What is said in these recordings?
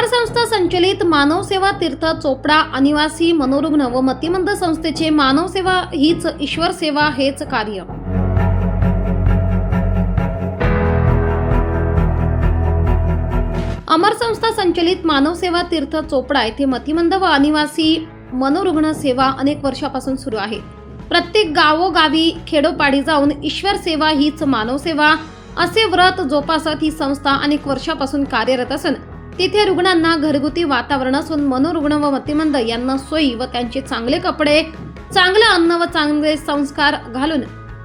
अमर संस्था संचलित मानव सेवा तीर्थ चोपडा अनिवासी मनोरुग्ण व मतिमंद संस्थेचे मानव सेवा हीच ईश्वर सेवा हेच कार्य. अमर संस्था संचलित मानव सेवा तीर्थ चोपडा येथे मतिमंद व अनिवासी मनोरुग्ण सेवा अनेक वर्षापासून सुरू आहे. प्रत्येक गावोगावी खेडोपाडी जाऊन ईश्वर सेवा हीच मानव सेवा असे व्रत जोपासत ही संस्था अनेक वर्षापासून कार्यरत असून. तिथे रुग्णांना घरगुती वातावरण असून मनोरुग्ण व मतिमंद यांना सोयी व त्यांचे चांगले कपडे चांगलं अन्न व चांगले संस्कार घालून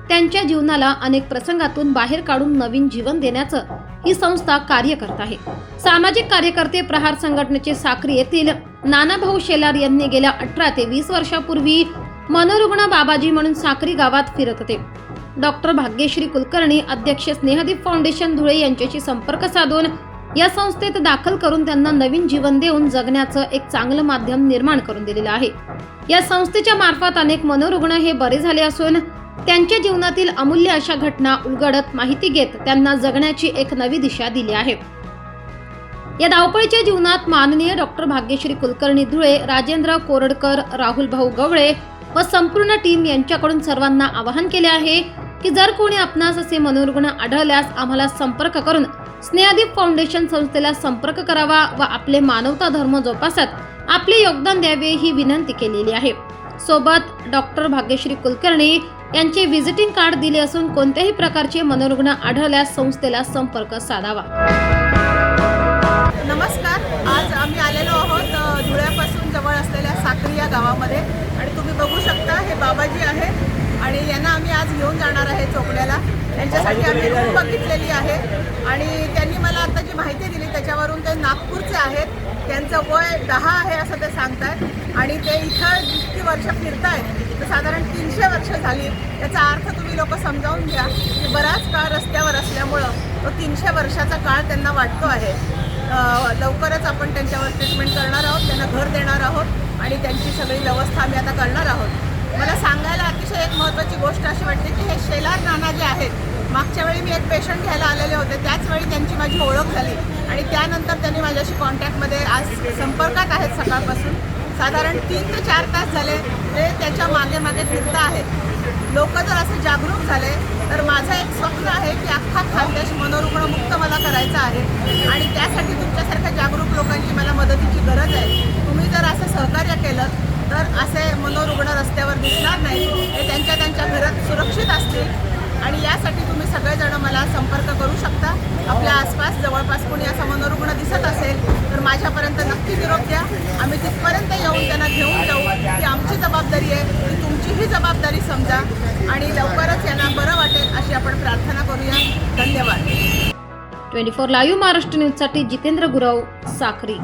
त्यांच्या जीवनाला अनेक प्रसंगातून बाहेर काढून नवीन जीवन देण्याचं ही संस्था कार्य करत आहे. सामाजिक कार्यकर्ते प्रहार संघटनेचे साक्री येथील नानाभाऊ शेलार यांनी गेल्या अठरा ते वीस वर्षापूर्वी मनोरुग्ण बाबाजी म्हणून साक्री गावात फिरत होते. डॉक्टर भाग्यश्री कुलकर्णी अध्यक्ष स्नेहदीप फाउंडेशन धुळे यांच्याशी संपर्क साधून या संस्थेत दाखल करून त्यांना नवीन जीवन देऊन जगण्याचं एक चांगलं माध्यम निर्माण करून दिलेलं आहे. या संस्थेच्या मार्फत अनेक मनोरुग्ण हे बरे झाले असून त्यांच्या जीवनातील अमूल्य अशा घटना उलगडत माहिती घेत त्यांना जगण्याची एक नवी दिशा दिली आहे. या धावपळीच्या जीवनात माननीय डॉक्टर भाग्यश्री कुलकर्णी धुळे राजेंद्र कोरडकर राहुल भाऊ गवळे व संपूर्ण टीम यांच्याकडून सर्वांना आवाहन केले आहे की जर कोणी आपणास असे मनोरुग्ण आढळल्यास आम्हाला संपर्क करून स्नेहदीप फाउंडेशन संस्थेला संपर्क करावा व आपले मानवता धर्म जोपासत आपले योगदान द्यावे ही विनंती केलेली आहे. सोबत डॉक्टर भाग्यश्री कुलकर्णी यांचे व्हिजिटिंग कार्ड दिले असून कोणत्याही प्रकारचे मनोरुग्ण आढळल्यास संस्थेला संपर्क साधावा. नमस्कार. आज आम्ही आलेलो आहोत धुळ्यापासून जवळ असलेल्या साक्री या गावामध्ये. आणि तुम्ही बघू शकता हे बाबाजी आहेत आणि यांना आम्ही आज घेऊन जाणार आहे चोपड्याला. त्यांच्यासाठी आम्ही रूम बघितलेली आहे. आणि त्यांनी मला आता जी माहिती दिली त्याच्यावरून ते नागपूरचे आहेत. त्यांचं वय दहा आहे असं ते सांगतायत. आणि ते इथं जितकी वर्ष फिरतायत तर साधारण तीनशे वर्ष झाली. याचा अर्थ तुम्ही लोक समजावून घ्या की बराच काळ रस्त्यावर असल्यामुळं तो तीनशे वर्षाचा काळ त्यांना वाटतो आहे. लवकरच आपण त्यांच्यावर ट्रीटमेंट करणार आहोत त्यांना घर देणार आहोत आणि त्यांची सगळी व्यवस्था आम्ही आता करणार आहोत. मला सांगायला अतिशय एक महत्त्वाची गोष्ट अशी वाटते की हे शेलार नाना जे आहेत मागच्या वेळी मी एक पेशंट घ्यायला आलेले होते. त्याच वेळी त्यांची माझी ओळख झाली. आणि त्यानंतर त्यांनी माझ्याशी कॉन्टॅक्टमध्ये आज संपर्कात आहेत सकाळपासून. साधारण तीन ते चार तास झाले. ते त्याच्यामागे मागे फिरता आहेत. लोक जर असे जागरूक झाले तर माझं एक स्वप्न आहे की अख्खा खानदेश मनोरुग्ण मुक्त मला करायचा आहे. आणि त्यासाठी तुमच्यासारख्या जागरूक लोकांची मला मदतीची गरज आहे. तुम्ही जर असं सहकार्य केलं तर असे मनोरुग्ण रस्त्यावर दिसणार नाही. ते त्यांच्या त्यांच्या आणि यासाठी तुम्ही सगळेजण मला संपर्क करू शकता. आपल्या आसपास जवळपास कोणी असा मनोरुग्ण दिसत असेल तर माझ्यापर्यंत नक्की निरोप द्या. आम्ही तिथपर्यंत येऊन त्यांना घेऊन जाऊ. ही आमची जबाबदारी आहे. ती तुमचीही जबाबदारी समजा. आणि लवकरच यांना बरं वाटेल अशी आपण प्रार्थना करूया. धन्यवाद. ट्वेंटी फोर लाईव्ह महाराष्ट्र न्यूजसाठी जितेंद्र गुरव साखरी